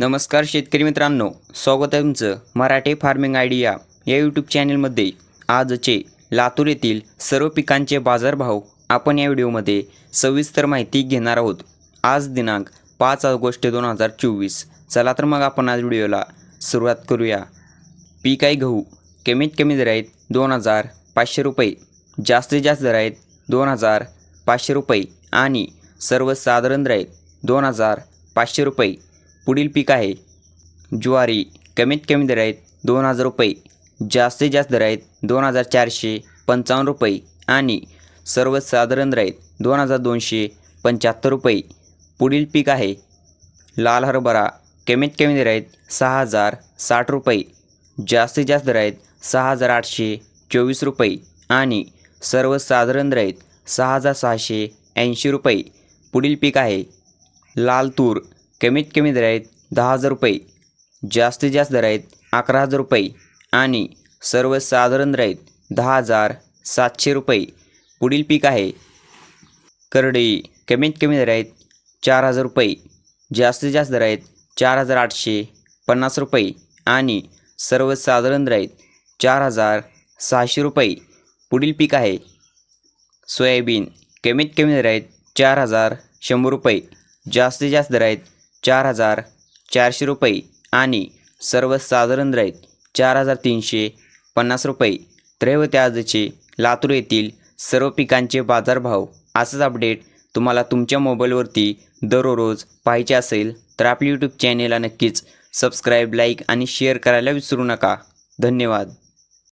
नमस्कार शेतकरी मित्रांनो स्वागत आहे तुमचं मराठी फार्मिंग आयडिया या यूट्यूब चॅनलमध्ये. आजचे लातूर येथील सर्व पिकांचे बाजारभाव आपण या व्हिडिओमध्ये सविस्तर माहिती घेणार आहोत. आज दिनांक पाच ऑगस्ट दोन हजार चोवीस. चला तर मग आपण आज व्हिडिओला सुरुवात करूया. पीक आहे गहू कमीत कमी दर आहेत दोन हजार पाचशे रुपये. जास्तीत जास्त दर आहेत दोन हजार पाचशे रुपये. आणि सर्वसाधारण दर आहेत दोन हजार पाचशे रुपये. पुढील पीक आहे. ज्वारी कमीत कमी दर आहेत दोन हजार रुपये जास्तीत जास्त दर आहेत दोन हजार चारशे पंचावन्न रुपये आणि सर्वसाधारण दर आहेत दोन हजार दोनशे पंच्याहत्तर रुपये. पुढील पीक आहे. लाल हरभरा कमीत कमी दर आहेत सहा हजार साठ रुपये जास्तीत जास्त दर आहेत सहा हजार आठशे चोवीस रुपये आणि सर्वसाधारण दर आहेत सहा हजार सहाशे ऐंशी रुपये. पुढील पीक आहे. लाल तूर कमीत कमी दर आहेत दहा हजार रुपये जास्तीत जास्त दर आहेत अकरा हजार रुपये आणि सर्वसाधारण दर आहेत दहा हजार सातशे रुपये. पुढील पीक आहे करडई कमीत कमी दर आहेत चार हजार रुपये जास्तीत जास्त दर आहेत चार हजार आठशे पन्नास रुपये आणि सर्वसाधारण दर आहेत चार हजार सहाशे रुपये. पुढील पीक आहे सोयाबीन कमीत कमी दर आहेत चार हजार शंभर रुपये जास्तीत जास्त दर आहेत चार हजार चारशे रुपये आणि सर्वसाधारण दर चार हजार तीनशे पन्नास रुपये. तर आजचे लातूर येथील सर्व पिकांचे बाजारभाव असंच अपडेट तुम्हाला तुमच्या मोबाईलवरती दररोज पाहिजे असेल तर आपल्या यूट्यूब चॅनेलला नक्कीच सबस्क्राईब लाईक आणि शेअर करायला विसरू नका. धन्यवाद.